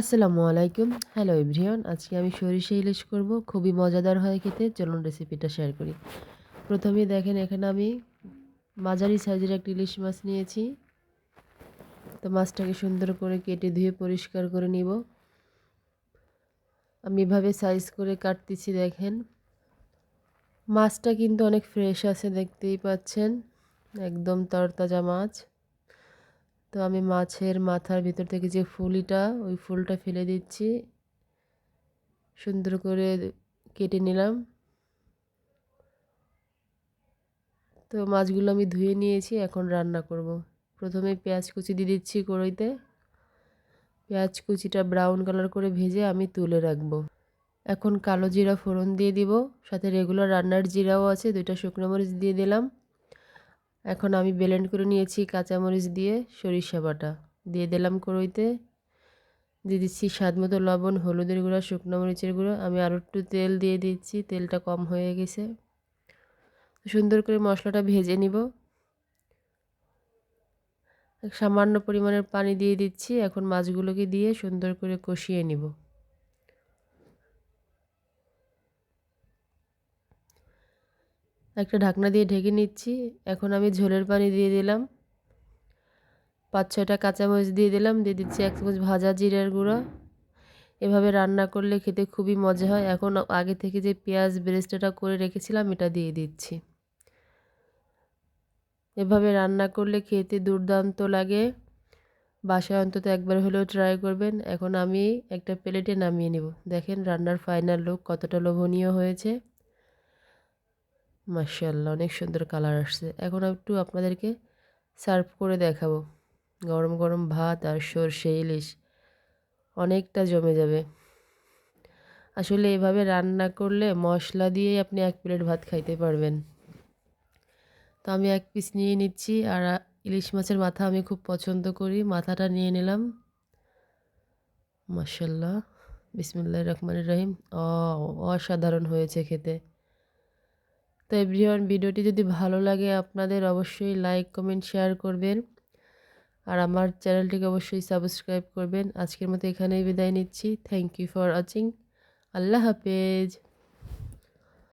আসসালামু আলাইকুম। Hello everyone আজকে আমি সরিষা ইলিশ করব, খুবই মজাদার হয় খেতে, চলুন রেসিপিটা শেয়ার করি। প্রথমেই দেখেন, এখানে আমি মাঝারি সাইজের একটা ইলিশ মাছ নিয়েছি। তো মাছটাকে সুন্দর করে কেটে ধুয়ে পরিষ্কার করে নিব। আমি এভাবে সাইজ করে কাটতেছি, দেখেন। মাছটা কিন্তু অনেক ফ্রেশ আছে, দেখতেই পাচ্ছেন। একদম তরতাজা মাছ। তো আমি মাছের মাথার ভিতর থেকে যে ফুলিটা, ওই ফুলটা ফেলে দিচ্ছি। সুন্দর করে কেটে নিলাম। তো মাছগুলো আমি ধুয়ে নিয়েছি, এখন রান্না করব। প্রথমে পেঁয়াজ কুচি দিয়ে দিচ্ছি কড়ইতে। পেঁয়াজ কুচিটা ব্রাউন কালার করে ভেজে আমি তুলে রাখব। এখন কালো জিরা ফোড়ন দিয়ে দিব। সাথে রেগুলার রান্নার জিরাও আছে, দুইটা শুকনো মরিচ দিয়ে দিলাম। এখন আমি ব্লেন্ড করে নিয়েছি কাঁচামরিচ দিয়ে সরিষা বাটা। দিয়ে দিলাম কড়ইতে। দিয়ে দিচ্ছি স্বাদ মতো লবণ, হলুদের গুঁড়া, শুকনো মরিচের গুঁড়ো। আমি আরও একটু তেল দিয়ে দিচ্ছি, তেলটা কম হয়ে গেছে। সুন্দর করে মশলাটা ভেজে নিব। সামান্য পরিমাণের পানি দিয়ে দিচ্ছি। এখন মাছগুলোকে দিয়ে সুন্দর করে কষিয়ে নিব। একটা ঢাকনা দিয়ে ঢেকে নিচ্ছি। এখন আমি ঝোলের পানি দিয়ে দিলাম। পাঁচ, ছয়টা কাঁচামরিচ দিয়ে দিলাম। দিয়ে দিচ্ছি এক চামচ ভাজা জিরার গুঁড়ো। এভাবে রান্না করলে খেতে খুবই মজা হয়। এখন আগে থেকে যে পেঁয়াজ ব্রেস্টটা করে রেখেছিলাম, এটা দিয়ে দিচ্ছি। এভাবে রান্না করলে খেতে দুর্দান্ত লাগে। বাসায় অন্তত একবার হলেও ট্রাই করবেন। এখন আমি একটা প্লেটে নামিয়ে নেব। দেখেন রান্নার ফাইনাল লুক কতটা লোভনীয় হয়েছে। মার্শাল্লাহ অনেক সুন্দর কালার আসছে। এখন একটু আপনাদেরকে সার্ভ করে দেখাবো। গরম গরম ভাত আর সর্ষে, ইলিশ, অনেকটা জমে যাবে। আসলে এভাবে রান্না করলে মশলা দিয়েই আপনি এক প্লেট ভাত খাইতে পারবেন। তো আমি এক পিস নিয়ে নিচ্ছি আর ইলিশ মাছের মাথা আমি খুব পছন্দ করি। মাথাটা নিয়ে নিলাম। মার্শাল্লাহ বিসমুল্লাহ রহমান রহিম। অসাধারণ হয়েছে খেতে। তো এভরিওয়ান, ভিডিওটি যদি ভালো লাগে আপনাদের অবশ্যই লাইক, কমেন্ট, শেয়ার করবেন। আর আমার চ্যানেলটিকে অবশ্যই সাবস্ক্রাইব করবেন। আজকের মতো এখানেই বিদায় নিচ্ছি। থ্যাংক ইউ ফর ওয়াচিং আল্লাহ হাফেজ।